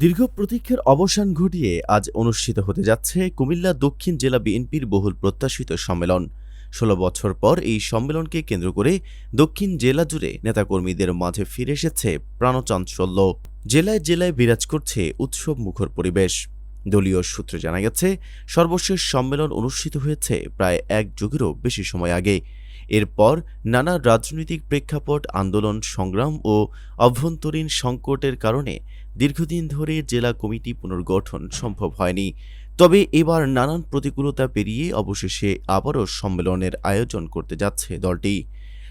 দীর্ঘ প্রতীক্ষার অবসান ঘটিয়ে আজ অনুষ্ঠিত হতে যাচ্ছে কুমিল্লা দক্ষিণ জেলা বিএনপির বহুল প্রত্যাশিত সম্মেলন। ষোলো বছর পর এই সম্মেলনকে কেন্দ্র করে দক্ষিণ জেলা জুড়ে নেতাকর্মীদের মাঝে ফিরে এসেছে প্রাণচাঞ্চল্য। জেলায় জেলায় বিরাজ করছে উৎসব মুখর পরিবেশ। দলীয় সূত্রে জানা গেছে, সর্বশেষ সম্মেলন অনুষ্ঠিত হয়েছে প্রায় এক যুগেরও বেশি সময় আগে। এরপর নানা রাজনৈতিক প্রেক্ষাপট, আন্দোলন, সংগ্রাম ও অভ্যন্তরীণ সংকটের কারণে দীর্ঘদিন ধরে জেলা কমিটি পুনর্গঠন সম্ভব হয়নি। তবে এবার নানান প্রতিকূলতা পেরিয়ে অবশেষে আবারও সম্মেলনের আয়োজন করতে যাচ্ছে দলটি।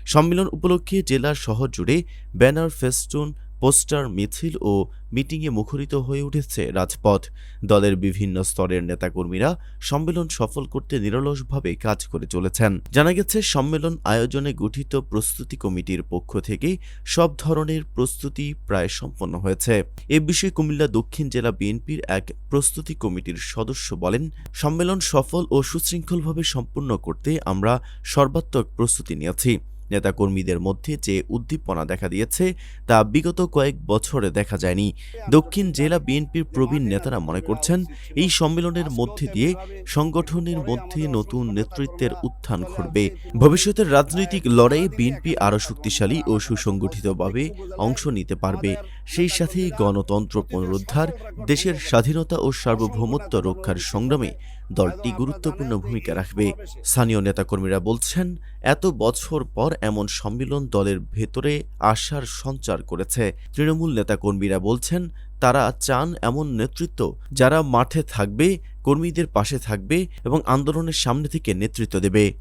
সম্মেলন উপলক্ষে জেলার শহর জুড়ে ব্যানার, ফেস্টুন পোস্টার, মিছিল ও মিটিংয়ে মুখরিত হয়ে উঠেছে রাজপথ। দলের বিভিন্ন স্তরের নেতাকর্মীরা সম্মেলন সফল করতে নিরলসভাবে কাজ করে চলেছেন। জানা গেছে, সম্মেলন আয়োজনে গঠিত প্রস্তুতি কমিটির পক্ষ থেকে সব ধরনের প্রস্তুতি প্রায় সম্পন্ন হয়েছে। এ বিষয়ে কুমিল্লা দক্ষিণ জেলা বিএনপির এক প্রস্তুতি কমিটির সদস্য বলেন, সম্মেলন সফল ও সুশৃঙ্খলভাবে সম্পন্ন করতে আমরা সর্বাত্মক প্রস্তুতি নিয়েছি। নেতাকর্মীদের মধ্যে যে উদ্দীপনা দেখা দিয়েছে, তা বিগত কয়েক বছরে দেখা যায়নি। দক্ষিণ জেলা বিএনপির প্রবীণ নেতারা মনে করছেন, এই সম্মেলনের মধ্যে দিয়ে সংগঠনের মধ্যে নতুন নেতৃত্বের উত্থান ঘটবে। ভবিষ্যতের রাজনৈতিক লড়াইয়ে বিএনপি আরও শক্তিশালী ও সুসংগঠিতভাবে অংশ নিতে পারবে। সেই সাথে গণতন্ত্র পুনরুদ্ধার, দেশের স্বাধীনতা ও সার্বভৌমত্ব রক্ষার সংগ্রামে দলটি গুরুত্বপূর্ণ ভূমিকা রাখবে। স্থানীয় নেতাকর্মীরা বলছেন, এত বছর পর এমন সম্মিলন দলের ভেতরে আশার সঞ্চার করেছে। তৃণমূল নেতাকর্মীরা বলছেন, তারা চান এমন নেতৃত্ব যারা মাঠে থাকবে, কর্মীদের পাশে থাকবে এবং আন্দোলনের সামনে থেকে নেতৃত্ব দেবে।